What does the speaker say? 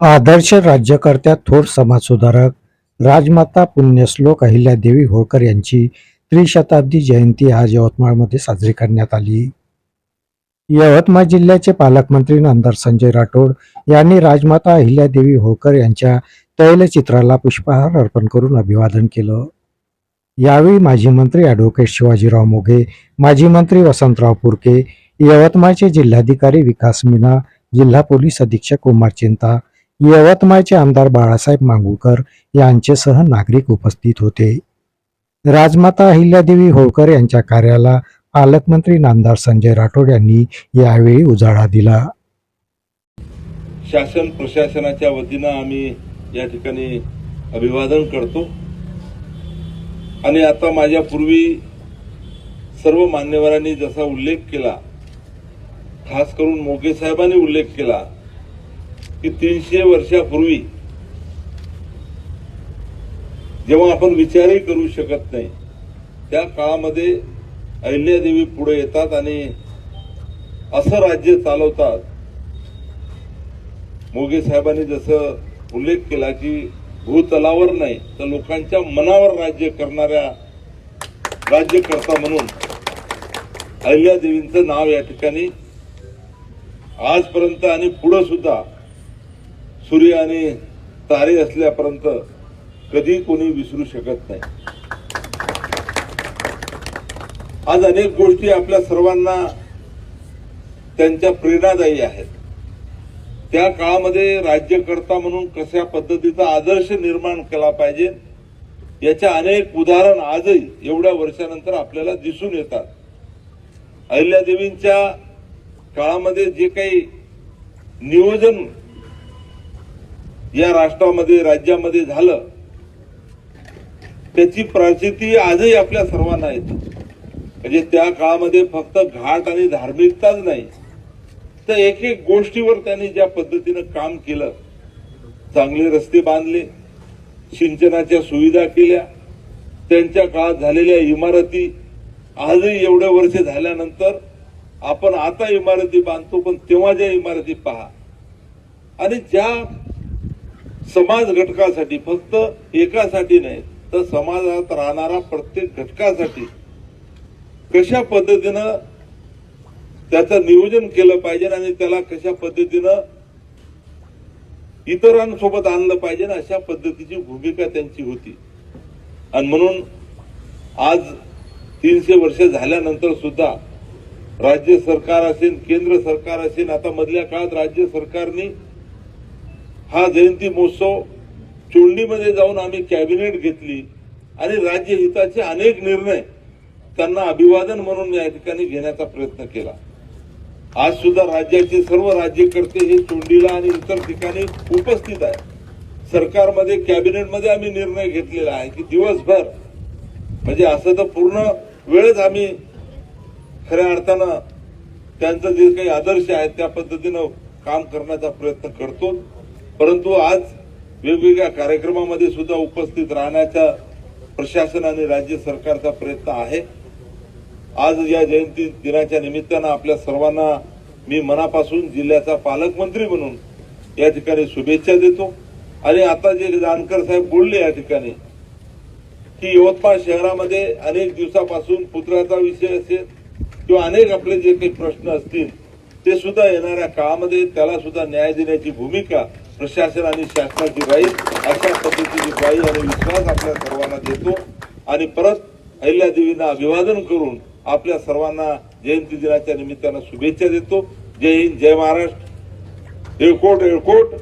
आदर्श राज्यकर्त्या थोर समाजसुधारक राजमाता पुण्यश्लोक अहिल्यादेवी होळकर यांची त्रिशताब्दी जयंती आज यवतमाळमध्ये साजरी करण्यात आली. यवतमाळ जिल्ह्याचे पालकमंत्री नामदार संजय राठोड यांनी राजमाता अहिल्यादेवी होळकर यांच्या तैलचित्राला पुष्पहार अर्पण करून अभिवादन केलं. यावेळी माजी मंत्री ॲडव्होकेट शिवाजीराव मोघे माजी मंत्री वसंतराव पुरके यवतमाळचे जिल्हाधिकारी विकास मीना जिल्हा पोलीस अधीक्षक कुमार चिंता यवतमाळचे आमदार बाळासाहेब मांगुळकर यांचेसह नागरिक उपस्थित होते. राजमाता अहिल्यादेवी होळकर यांच्या कार्याला पालकमंत्री नामदार संजय राठोड यांनी यावेळी उजाळा दिला. शासन प्रशासनाच्या वतीनं आम्ही या ठिकाणी अभिवादन करतो. आणि आता माझ्यापूर्वी सर्व मान्यवरांनी जसा उल्लेख केला खास करून मोगे साहेबांनी उल्लेख केला की तीनशे वर्षापूर्वी जेव्हा आपण विचारही करू शकत नाही त्या काळामध्ये अहिल्यादेवी पुढे येतात आणि असं राज्य चालवतात. मोगे साहेबांनी जसं उल्लेख केला की भूतलावर नाही तर लोकांच्या मनावर राज्य करणाऱ्या राज्यकर्ता म्हणून अहिल्यादेवींचं नाव या ठिकाणी आजपर्यंत आणि पुढं सुद्धा सूर्य आणि तारे असल्यापर्यंत कधी कोणी विसरू शकत नाही. आज अनेक गोष्टी आपल्या सर्वांना त्यांच्या प्रेरणादायी आहेत. त्या काळामध्ये राज्यकर्ता म्हणून कशा पद्धतीचा आदर्श निर्माण केला पाहिजे याच्या अनेक उदाहरण आजही एवढ्या वर्षानंतर आपल्याला दिसून येतात. अहिल्यादेवींच्या काळामध्ये जे काही नियोजन या राष्ट्रामध्ये राज्यामध्ये झालं त्याची प्रसिद्धी आजही आपल्या सर्वांना येते. म्हणजे त्या काळामध्ये फक्त घाट आणि धार्मिकताच नाही. तर एक एक गोष्टीवर त्यांनी ज्या पद्धतीनं काम केलं चांगले रस्ते बांधले सिंचनाच्या सुविधा केल्या त्यांच्या काळात झालेल्या इमारती आजही एवढ्या वर्ष झाल्यानंतर आपण आता इमारती बांधतो पण तेव्हा ज्या इमारती पहा. आणि ज्या समाज घटकासाठी फक्त एकासाठी नाही तर समाजात राहणारा प्रत्येक घटकासाठी कशा पद्धतीनं त्याचं नियोजन केलं पाहिजे आणि त्याला कशा पद्धतीनं इतरांसोबत आणलं पाहिजे अशा पद्धतीची भूमिका त्यांची होती. आणि म्हणून आज तीनशे वर्ष झाल्यानंतर सुद्धा राज्य सरकार असेल केंद्र सरकार असेल आता मधल्या काळात राज्य सरकारने हा जयंती महोत्सव चोंडीमध्ये जाऊन आम्ही कॅबिनेट घेतली आणि राज्य हिताचे अनेक निर्णय त्यांना अभिवादन म्हणून या ठिकाणी घेण्याचा प्रयत्न केला. आज सुद्धा राज्याचे सर्व राज्यकर्ते हे चोंडीला आणि इतर ठिकाणी उपस्थित आहे सरकारमध्ये कॅबिनेटमध्ये आम्ही निर्णय घेतलेला आहे की दिवसभर म्हणजे असं तर पूर्ण वेळच आम्ही खऱ्या अर्थानं त्यांचं जे काही आदर्श आहेत त्या पद्धतीनं काम करण्याचा प्रयत्न करतो. परंतु आज वेगवेगळ्या कार्यक्रमामध्ये सुद्धा उपस्थित राहण्याचा प्रशासन आणि राज्य सरकारचा प्रयत्न आहे. आज या जयंती दिनाच्या निमित्तानं आपल्या सर्वांना मी मनापासून जिल्ह्याचा पालकमंत्री म्हणून या ठिकाणी शुभेच्छा देतो. आणि आता जे जानकर साहेब बोलले या ठिकाणी की यवतमाळ शहरामध्ये अनेक दिवसापासून पुतळ्याचा विषय असेल किंवा अनेक आपले जे काही प्रश्न असतील ते सुद्धा येणाऱ्या काळामध्ये त्याला सुद्धा न्याय देण्याची भूमिका प्रशासन आणि शासनाची राहील अशा पद्धतीची ग्वाही आणि विश्वास आपल्या सर्वांना देतो. आणि परत अहिल्यादेवींना अभिवादन करून आपल्या सर्वांना जयंती दिनाच्या निमित्तानं शुभेच्छा देतो. जय हिंद जय महाराष्ट्र. एळकोट एळकोट